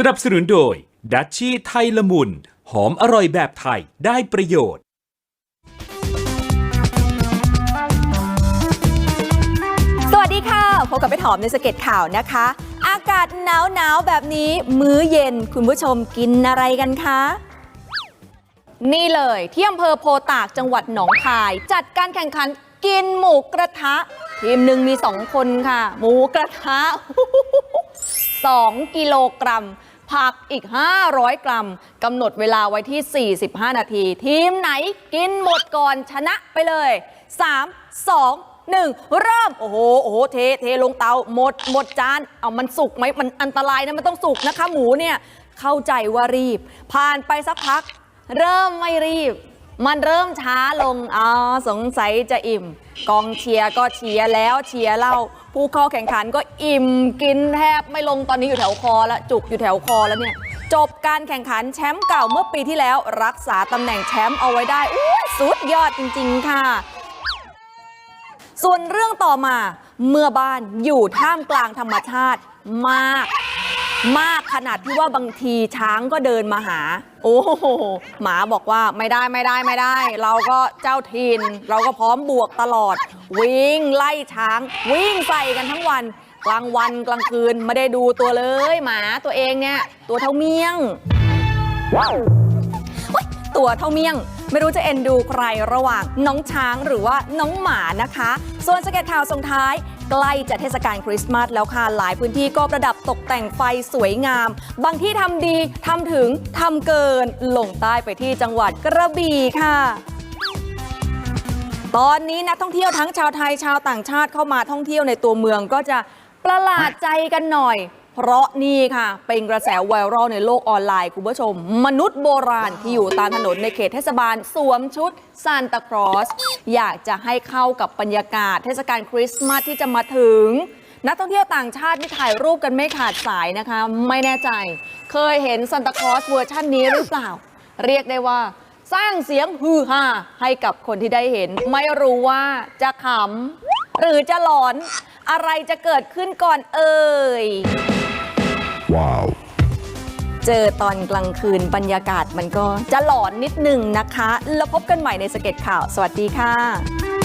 สนับสนุนโดย ดัชชี่ไทยละมุน หอมอร่อยแบบไทยได้ประโยชน์ สวัสดีค่ะ พบกับไปถอมในสเก็ตข่าวนะคะ อากาศหนาวหนาวๆแบบนี้มื้อเย็นคุณผู้ชมกินอะไรกันคะ นี่เลยที่อำเภอโพตากจังหวัดหนองคาย จัดการแข่งขันกินหมูกระทะ ทีมหนึ่งมี 2 คนค่ะ หมูกระทะ 2 กิโลกรัม ผักอีก 500 กรัมกำหนดเวลาไว้ที่ 45 นาที ทีมไหนกินหมดก่อนชนะไปเลย 3 2 1 เริ่ม โอ้โหโอ้โหเทเทลงเตาหมดหมดจาน เอามันสุกไหมมันอันตรายนะ มันต้องสุกนะคะ หมูเนี่ยเข้าใจว่ารีบ ผ่านไปสักพัก เริ่มไม่รีบ มันเริ่มช้าลงอ๋อสงสัยจะอิ่ม กองเชียร์ก็เชียร์แล้วเชียร์เล่า ผู้เข้าแข่งขันก็อิ่มกินแทบไม่ลงตอนนี้อยู่แถวคอแล้วจุกอยู่แถวคอแล้วเนี่ยจบการแข่งขันแชมป์เก่าเมื่อปีที่แล้วรักษาตำแหน่งแชมป์เอาไว้ได้สุดยอดจริง ๆ ค่ะ ส่วนเรื่องต่อมาเมื่อบ้านอยู่ท่ามกลางธรรมชาติมาก มากขนาดที่ว่าบางทีช้างก็เดินมาหา โอ้โหหมาบอกว่าไม่ได้ไม่ได้ไม่ได้ เราก็เจ้าทิน เราก็พร้อมบวกตลอด วิ่งไล่ช้าง วิ่งใส่กันทั้งวัน กลางวันกลางคืนไม่ได้ดูตัวเลย หมาตัวเองเนี่ยตัวเท่าเมี่ยง ตัวเท่าเมี่ยงไม่รู้จะเอ็นดูใครระหว่างน้องช้างหรือว่าน้องหมานะคะ ส่วนสเก็ตข่าวส่งท้าย ใกล้จะเทศกาลคริสต์มาสแล้วค่ะ หลายพื้นที่ก็ประดับตกแต่งไฟสวยงาม บางที่ทำดีทำถึงทำเกินลงใต้ไปที่จังหวัดกระบี่ค่ะตอนนี้นักท่องเที่ยวทั้งชาวไทยชาวต่างชาติเข้ามาท่องเที่ยวในตัวเมืองก็จะประหลาดใจกันหน่อย เพราะนี่ค่ะเป็นกระแสไวรัลในโลกออนไลน์คุณผู้ชม มนุษย์โบราณที่อยู่ตามถนนในเขตเทศบาลสวมชุดซานตาครอส อยากจะให้เข้ากับบรรยากาศ เทศกาลคริสต์มาสที่จะมาถึง นักท่องเที่ยวต่างชาติที่ถ่ายรูปกันไม่ขาดสายนะคะ ไม่แน่ใจ เคยเห็นซานตาครอสเวอร์ชันนี้หรือเปล่า เรียกได้ว่าสร้างเสียงฮือฮาให้กับคนที่ได้เห็น ไม่รู้ว่าจะขำ หรือจะหลอนอะไรจะเกิดขึ้นก่อนเอ่ย Wow. เจอตอนกลางคืนบรรยากาศมันก็จะหลอนนิดนึงนะคะ แล้วพบกันใหม่ในสเก็ตข่าว สวัสดีค่ะ